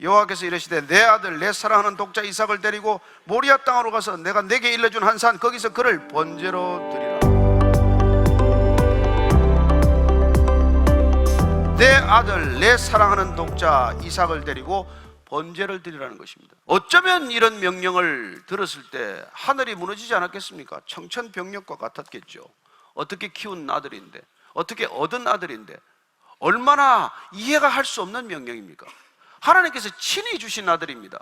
여호와께서 이르시되 내 아들 내 사랑하는 독자 이삭을 데리고 모리아 땅으로 가서 내가 내게 일러준 한 산 거기서 그를 번제로 드리라 내 아들 내 사랑하는 독자 이삭을 데리고 번제를 드리라는 것입니다. 어쩌면 이런 명령을 들었을 때 하늘이 무너지지 않았겠습니까? 청천벽력과 같았겠죠. 어떻게 키운 아들인데, 어떻게 얻은 아들인데, 얼마나 이해가 할 수 없는 명령입니까? 하나님께서 친히 주신 아들입니다.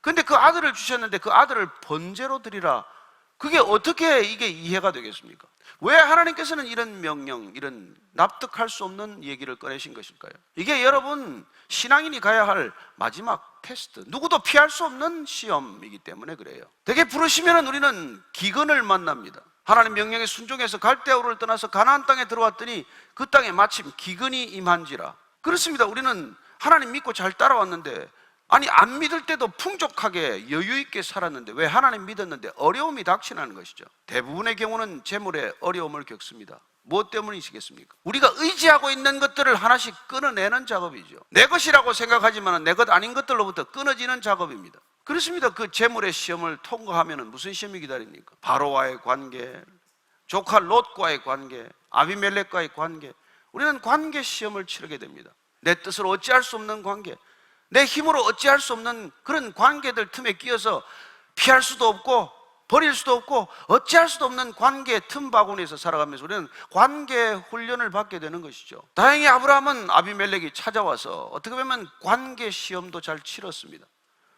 근데 그 아들을 주셨는데 그 아들을 번제로 드리라. 그게 어떻게 이게 이해가 되겠습니까? 왜 하나님께서는 이런 명령, 이런 납득할 수 없는 얘기를 꺼내신 것일까요? 이게 여러분 신앙인이 가야 할 마지막 테스트, 누구도 피할 수 없는 시험이기 때문에 그래요. 되게 부르시면 우리는 기근을 만납니다. 하나님 명령에 순종해서 갈대아우를 떠나서 가나안 땅에 들어왔더니 그 땅에 마침 기근이 임한지라. 그렇습니다. 우리는 하나님 믿고 잘 따라왔는데 아니 안 믿을 때도 풍족하게 여유 있게 살았는데 왜 하나님 믿었는데 어려움이 닥치는 것이죠. 대부분의 경우는 재물에 어려움을 겪습니다. 무엇 때문이시겠습니까? 우리가 의지하고 있는 것들을 하나씩 끊어내는 작업이죠. 내 것이라고 생각하지만 내 것 아닌 것들로부터 끊어지는 작업입니다. 그렇습니다. 그 재물의 시험을 통과하면 무슨 시험이 기다립니까? 바로와의 관계, 조카 롯과의 관계, 아비멜렉과의 관계. 우리는 관계 시험을 치르게 됩니다. 내 뜻으로 어찌할 수 없는 관계, 내 힘으로 어찌할 수 없는 그런 관계들 틈에 끼어서 피할 수도 없고 버릴 수도 없고 어찌할 수도 없는 관계 틈바구니에서 살아가면서 우리는 관계 훈련을 받게 되는 것이죠. 다행히 아브라함은 아비멜렉이 찾아와서 어떻게 보면 관계 시험도 잘 치렀습니다.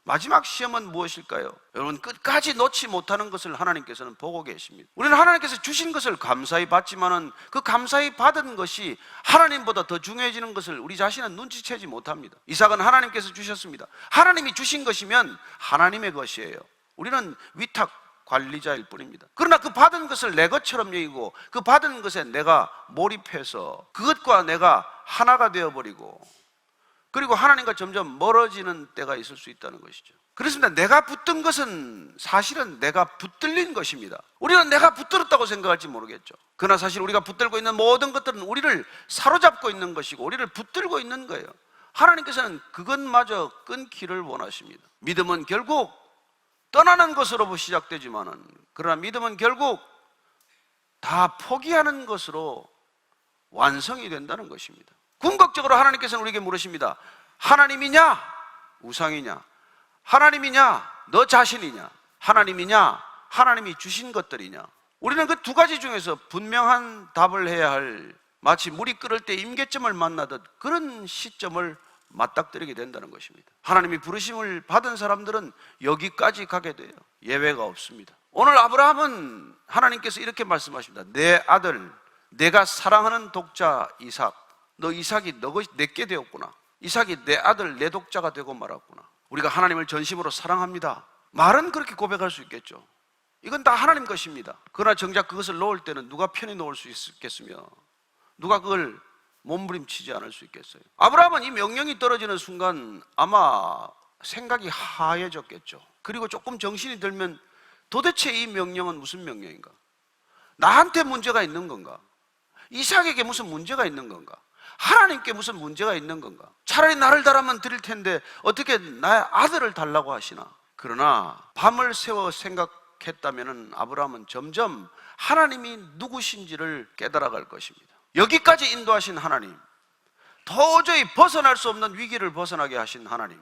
마지막 시험은 무엇일까요? 여러분 끝까지 놓지 못하는 것을 하나님께서는 보고 계십니다. 우리는 하나님께서 주신 것을 감사히 받지만은 그 감사히 받은 것이 하나님보다 더 중요해지는 것을 우리 자신은 눈치채지 못합니다. 이삭은 하나님께서 주셨습니다. 하나님이 주신 것이면 하나님의 것이에요. 우리는 위탁 관리자일 뿐입니다. 그러나 그 받은 것을 내 것처럼 여기고 그 받은 것에 내가 몰입해서 그것과 내가 하나가 되어버리고 그리고 하나님과 점점 멀어지는 때가 있을 수 있다는 것이죠. 그렇습니다. 내가 붙든 것은 사실은 내가 붙들린 것입니다. 우리는 내가 붙들었다고 생각할지 모르겠죠. 그러나 사실 우리가 붙들고 있는 모든 것들은 우리를 사로잡고 있는 것이고 우리를 붙들고 있는 거예요. 하나님께서는 그것마저 끊기를 원하십니다. 믿음은 결국 떠나는 것으로 시작되지만은 그러나 믿음은 결국 다 포기하는 것으로 완성이 된다는 것입니다. 궁극적으로 하나님께서는 우리에게 물으십니다. 하나님이냐? 우상이냐? 하나님이냐? 너 자신이냐? 하나님이냐? 하나님이 주신 것들이냐? 우리는 그 두 가지 중에서 분명한 답을 해야 할 마치 물이 끓을 때 임계점을 만나듯 그런 시점을 맞닥뜨리게 된다는 것입니다. 하나님이 부르심을 받은 사람들은 여기까지 가게 돼요. 예외가 없습니다. 오늘 아브라함은 하나님께서 이렇게 말씀하십니다. 내 아들, 내가 사랑하는 독자 이삭, 너 이삭이 너 것이 내게 되었구나. 이삭이 내 아들, 내 독자가 되고 말았구나. 우리가 하나님을 전심으로 사랑합니다. 말은 그렇게 고백할 수 있겠죠. 이건 다 하나님 것입니다. 그러나 정작 그것을 놓을 때는 누가 편히 놓을 수 있겠으며 누가 그걸 몸부림치지 않을 수 있겠어요. 아브라함은 이 명령이 떨어지는 순간 아마 생각이 하얘졌겠죠. 그리고 조금 정신이 들면 도대체 이 명령은 무슨 명령인가? 나한테 문제가 있는 건가? 이삭에게 무슨 문제가 있는 건가? 하나님께 무슨 문제가 있는 건가? 차라리 나를 달라면 드릴 텐데 어떻게 나의 아들을 달라고 하시나? 그러나 밤을 새워 생각했다면 아브라함은 점점 하나님이 누구신지를 깨달아갈 것입니다. 여기까지 인도하신 하나님, 도저히 벗어날 수 없는 위기를 벗어나게 하신 하나님,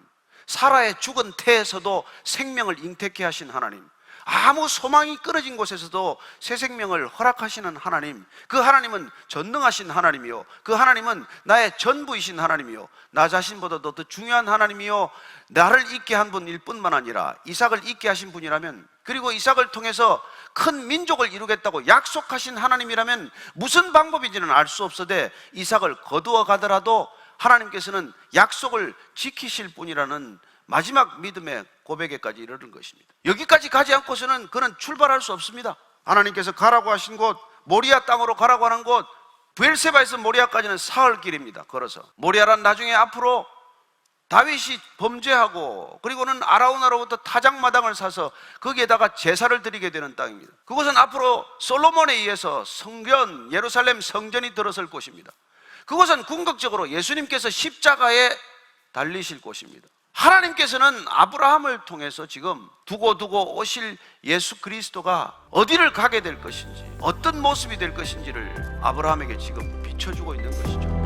사라의 죽은 태에서도 생명을 잉태케 하신 하나님, 아무 소망이 끊어진 곳에서도 새 생명을 허락하시는 하나님, 그 하나님은 전능하신 하나님이요. 그 하나님은 나의 전부이신 하나님이요. 나 자신보다도 더 중요한 하나님이요. 나를 있게 한 분일 뿐만 아니라 이삭을 있게 하신 분이라면, 그리고 이삭을 통해서 큰 민족을 이루겠다고 약속하신 하나님이라면 무슨 방법인지는 알 수 없어되 이삭을 거두어 가더라도 하나님께서는 약속을 지키실 분이라는 마지막 믿음의 고백에까지 이르는 것입니다. 여기까지 가지 않고서는 그는 출발할 수 없습니다. 하나님께서 가라고 하신 곳, 모리아 땅으로 가라고 하는 곳, 부엘세바에서 모리아까지는 사흘 길입니다. 걸어서. 모리아란 나중에 앞으로 다윗이 범죄하고 그리고는 아라우나로부터 타작마당을 사서 거기에다가 제사를 드리게 되는 땅입니다. 그곳은 앞으로 솔로몬에 의해서 성전 예루살렘 성전이 들어설 곳입니다. 그곳은 궁극적으로 예수님께서 십자가에 달리실 곳입니다. 하나님께서는 아브라함을 통해서 지금 두고 두고 오실 예수 그리스도가 어디를 가게 될 것인지 어떤 모습이 될 것인지를 아브라함에게 지금 비춰주고 있는 것이죠.